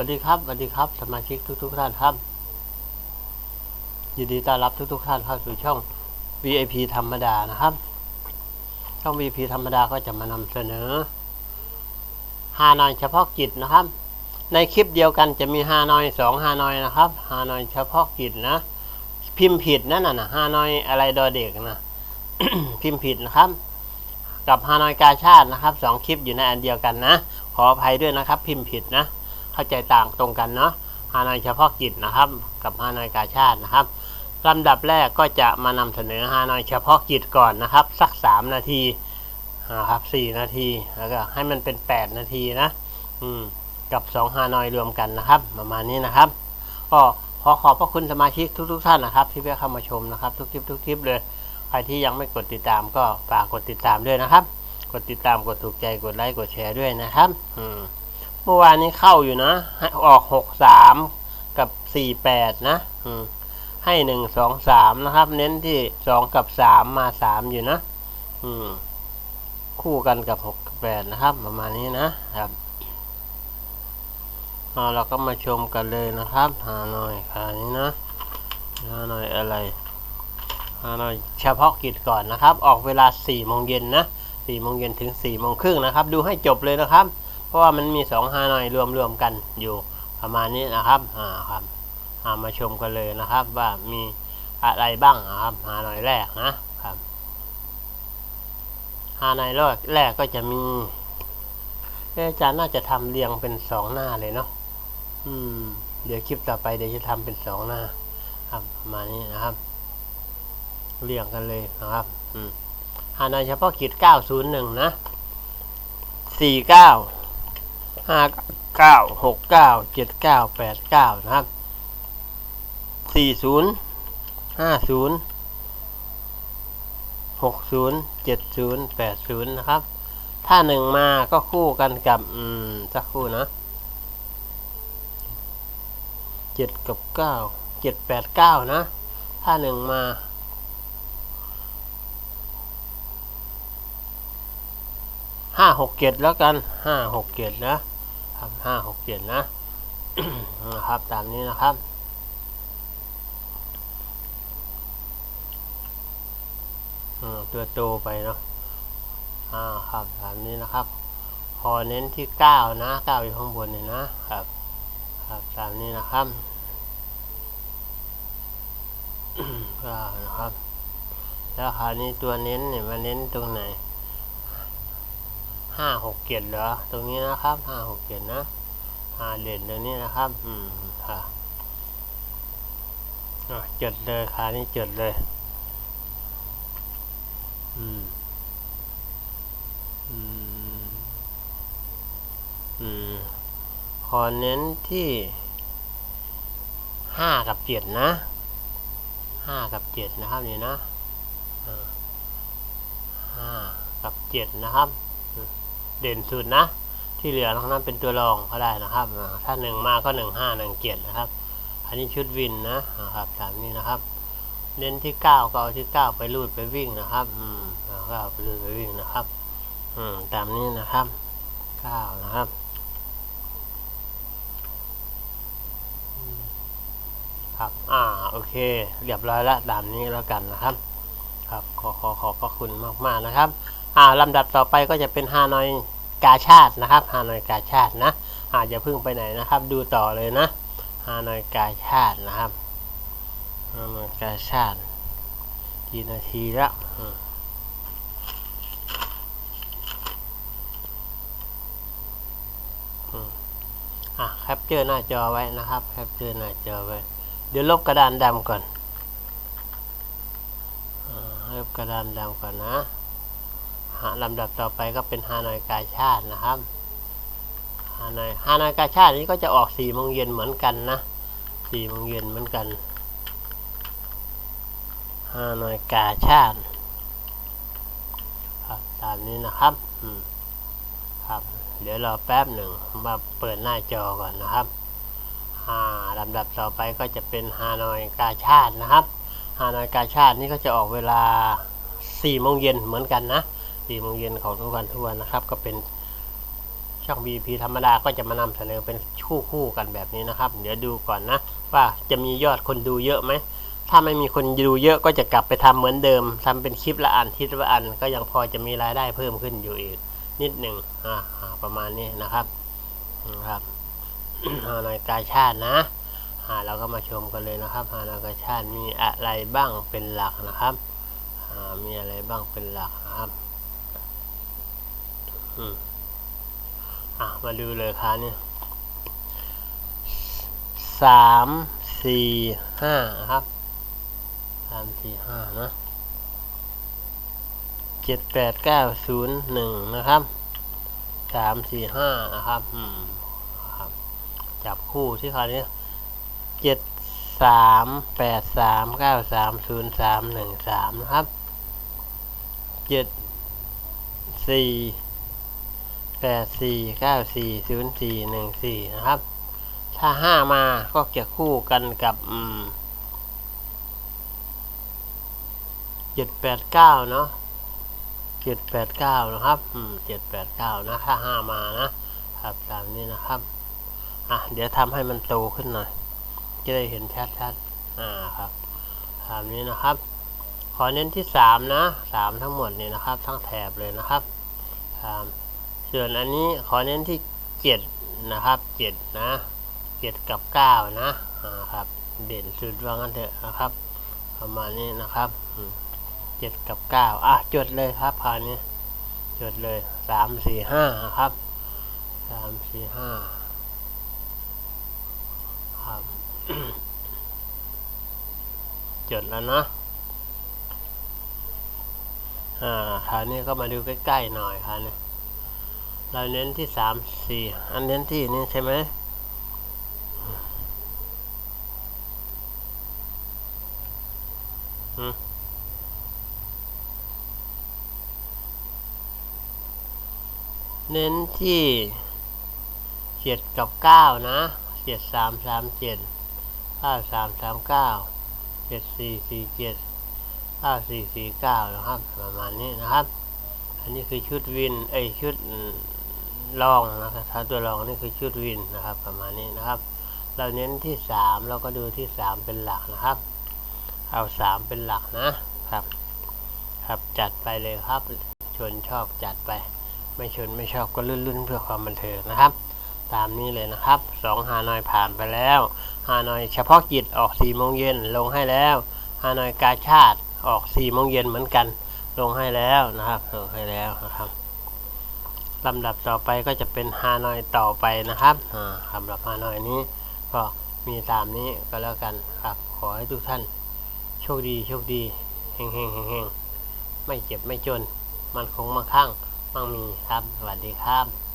วัสดีครับสวัสดีครับสมาชิกทุก ๆ ท่านครับ ยินดีต้อนรับทุก ๆ ท่านเข้าสู่ช่อง VIP ธรรมดานะครับ ช่อง VIP ธรรมดาก็จะมานำเสนอฮานอยเฉพาะกิจนะครับ ในคลิปเดียวกันจะมีฮานอยสองฮานอยนะครับฮานอยเฉพาะกิจนะพิมพ์ผิดนั่นน่ะนะฮานอยอะไรดอเด็กนะพิมพ์ผิดนะครับ กับฮานอยกาชาตินะครับสองคลิปอยู่ในอันเดียวกันนะ ขออภัยด้วยนะครับ พิมพ์ผิดนะ เข้าใจต่างตรงกันเนาะฮานอยเฉพาะกิจนะครับ กับฮานอยกาชาตินะครับลำดับแรกก็จะมานำเสนอฮานอยเฉพาะกิจก่อนนะครับ สัก 3 นาทีนะครับ4นาทีแล้วก็ให้มันเป็น 8 นาทีนะอืมกับ 2 ฮานอยรวมกันนะครับ ประมาณนี้นะครับ ก็ขอขอบพระคุณสมาชิกทุก ๆ ท่านนะครับ ที่แวะเข้ามาชมนะครับ ทุกคลิปทุกคลิปเลยใครที่ยังไม่กดติดตามก็ฝากกดติดตามด้วยนะครับ กดติดตามกดถูกใจกดไลค์กดแชร์ด้วยนะครับ อืม เมื่อวานนี้เข้าอยู่นะ ออกหกสามกับสี่แปดนะให้หนึ่งสองสามนะครับ เน้นที่สองกับสามมาสามอยู่นะคู่กันกับหกกับแปดนะครับ ประมาณนี้นะครับเราก็มาชมกันเลยนะครับ หาหน่อยค่ะนี้นะหาหน่อยอะไรหาหน่อยเฉพาะกิจก่อนนะครับ ออกเวลาสี่โมงเย็นนะสี่โมงเย็นถึงสี่โมงครึ่งนะครับ ดูให้จบเลยนะครับ เพราะว่ามันมีสองฮานอยรวมรวมกันอยู่ประมาณนี้นะครับอ่าครับามาชมกันเลยนะครับว่ามีอะไรบ้างนะครับฮานอยแรกนะครับฮานอยแรกแรกก็จะมีอาจารย์น่าจะทำเรียงเป็นสองหน้าเลยเนาะอืม เดี๋ยวคลิปต่อไปเดี๋ยวจะทำเป็นสองหน้า ครับประมาณนี้นะครับ เรียงกันเลยนะครับ อืมฮานอยเฉพาะกิจ901นะ49 ห้าเก้าหกเก้าเจ็ดเก้าแปดเก้านะครับสี่ศูนย์ห้าศูนย์หกศูนย์เจ็ดศูนย์แปดศูนย์นะครับ ถ้าหนึ่งมาก็คู่กันกับ อืมสักคู่นะเจ็ดกับเก้าเจ็ดแปดเก้านะ ถ้าหนึ่งมาห้าหกเจ็ดแล้วกันห้าหกเจ็ดนะ ครับห้าหกเจ็ดนะนะครับตามนี้นะครับตัวโตไปเนาะอ่าครับตามนี้นะครับ พอเน้นที่เก้านะเก้าอยู่ข้างบนนี่นะครับ ครับตามนี้นะครับเก้านะครับ แล้วคราวนี้ตัวเน้นเนี่ยมาเน้นตรงไหน ห้าหกเกียรเหรอตรงนี้นะครับห้าหกเกียรนะห้าเด่นตรงนี้นะครับ อืมค่ะจดเลยขานี้จดเลย อืม อืม อืม ขอเน้นที่ห้ากับเจ็ดนะห้ากับเจ็ดนะครับนี่นะห้ากับเจ็ดนะครับ เด่นสุดนะ ที่เหลือนอกนั้นเป็นตัวรองก็ได้นะครับถ้าหนึ่งมาก็หนึ่งห้าหนึ่งเจ็ดนะครับ อันนี้ชุดวินนะนะครับตามนี้นะครับ เน้นที่เก้าก็เอาที่เก้าไปรูดไปวิ่งนะครับอืมเก้าไปรูดไปวิ่งนะครับ อืมตามนี้นะครับเก้านะครับครับ อ่า โอเค เรียบร้อยแล้วตามนี้แล้วกันนะครับ ครับ ขอ ขอ ขอบพระคุณมาก ๆ นะครับ อ่าลำดับต่อไปก็จะเป็นฮานอยกาชาตินะครับฮานอยกาชาตินะอาจจะพึ่งไปไหนนะครับ ดูต่อเลยนะฮานอยกาชาตินะครับฮานอยกาชาติกี่นาทีล้วอืมอืมอะแคปเจอร์หน้าจอไว้นะครับแคปเจอร์หน้าจอไว้ เดี๋ยวลบกระดานดำก่อนอลบกระดานดำก่อนนะ ลำดับต่อไปก็เป็นฮานอยกาชาตินะครับฮานอยฮานอยกาชาตินี้ก็จะออกสี่โมงเย็นเหมือนกันนะสี่โมงเย็นเหมือนกันฮานอยกาชาติครับตามนี้นะครับอืมครับ เดี๋ยวรอแป๊บหนึ่งมาเปิดหน้าจอก่อนนะครับอ่าลำดับต่อไปก็จะเป็นฮานอยกาชาตินะครับฮานอยกาชาตินี่ก็จะออกเวลาสี่โมงเย็นเหมือนกันนะ สี่โมงเย็นของทุกวันทุกวันนะครับ ก็เป็นช่อง VP ธรรมดาก็จะมานำเสนอเป็นคู่คู่กันแบบนี้นะครับ เดี๋ยวดูก่อนนะ ว่าจะมียอดคนดูเยอะไหม ถ้าไม่มีคนดูเยอะก็จะกลับไปทำเหมือนเดิมทำเป็นคลิปละอันทิศละอัน ก็ยังพอจะมีรายได้เพิ่มขึ้นอยู่อีก นิดหนึ่งอ่าประมาณนี้นะครับนะครับฮานอยกาชาตินะอ่าเราก็มาชมกันเลยนะครับฮานอยกาชาติมีอะไรบ้างเป็นหลักนะครับมีอะไรบ้างเป็นหลักนะครับ อืมอะ มาดูเลยครับเนี่ยสามสี่ห้าครับสามสี่ห้านะเจ็ดแปดเก้าศูนย์หนึ่งนะครับสามสี่ห้านะครับ อืมครับ จับคู่ที่คราวนี้เจ็ดสามแปดสามเก้าสามศูนย์สามหนึ่งสามนะครับเจ็ดสี่ แปดสี่เก้าสี่ศูนย์สี่หนึ่งสี่นะครับ ถ้าห้ามาก็เกี่ยวคู่กันกับเจ็ดแปดเก้าเนาะเจ็ดแปดเก้านะครับเจ็ดแปดเก้านะถ้าห้ามานะครับตามนี้นะครับอะเดี๋ยวทำให้มันโตขึ้นหน่อยจะได้เห็นชัดๆอ่าครับตามนี้นะครับ ขอเน้นที่สามนะสามทั้งหมดนี่นะครับ ทั้งแถบเลยนะครับ ส่วนอันนี้ขอเน้นที่เจ็ดนะครับเจ็ดนะเจ็ดกับเก้านะครับเด่นสุดว่างั้นเถอะนะครับ ประมาณนี้นะครับเจ็ดกับเก้าอะจดเลยครับคราวนี้จดเลยสามสี่ห้าครับสามสี่ห้าครับจดแล้วนะอ่าคราวนี้ก็มาดูใกล้ๆหน่อยครับเนี่ย เราเน้นที่สามสี่อันเน้นที่นี่ใช่ไหมเน้นที่เจ็ดกับเก้านะเจ็ดสามสามเจ็ดเก้าสามสามเก้าเจ็ดสี่สี่เจ็ดเก้าสี่สี่เก้านะครับ ประมาณนี้นะครับ อันนี้คือชุดวินเอ้ยชุด อืมรองนะครับถ้าตัวรองนี่คือชุดวินนะครับ ประมาณนี้นะครับ เราเน้นที่สามเราก็ดูที่สามเป็นหลักนะครับ เอาสามเป็นหลักนะครับ ครับจัดไปเลยครับ ชวนชอบจัดไป ไม่ชวนไม่ชอบก็ลื่นๆเพื่อความบันเทิงนะครับ ตามนี้เลยนะครับสองฮานอยผ่านไปแล้วฮานอยเฉพาะกิจออกสี่โมงเย็นลงให้แล้วฮานอยกาชาติออกสี่โมงเย็นเหมือนกัน ลงให้แล้วนะครับลงให้แล้วนะครับ ลำดับต่อไปก็จะเป็นฮานอยต่อไปนะครับสำหรับฮานอยนี้ ก็มีตามนี้ก็แล้วกันครับขอให้ทุกท่าน โชคดีโชคดีเฮงเฮงเฮงไม่เจ็บไม่จน มันคงมั่งคั่งมั่งมีครับสวัสดีครับ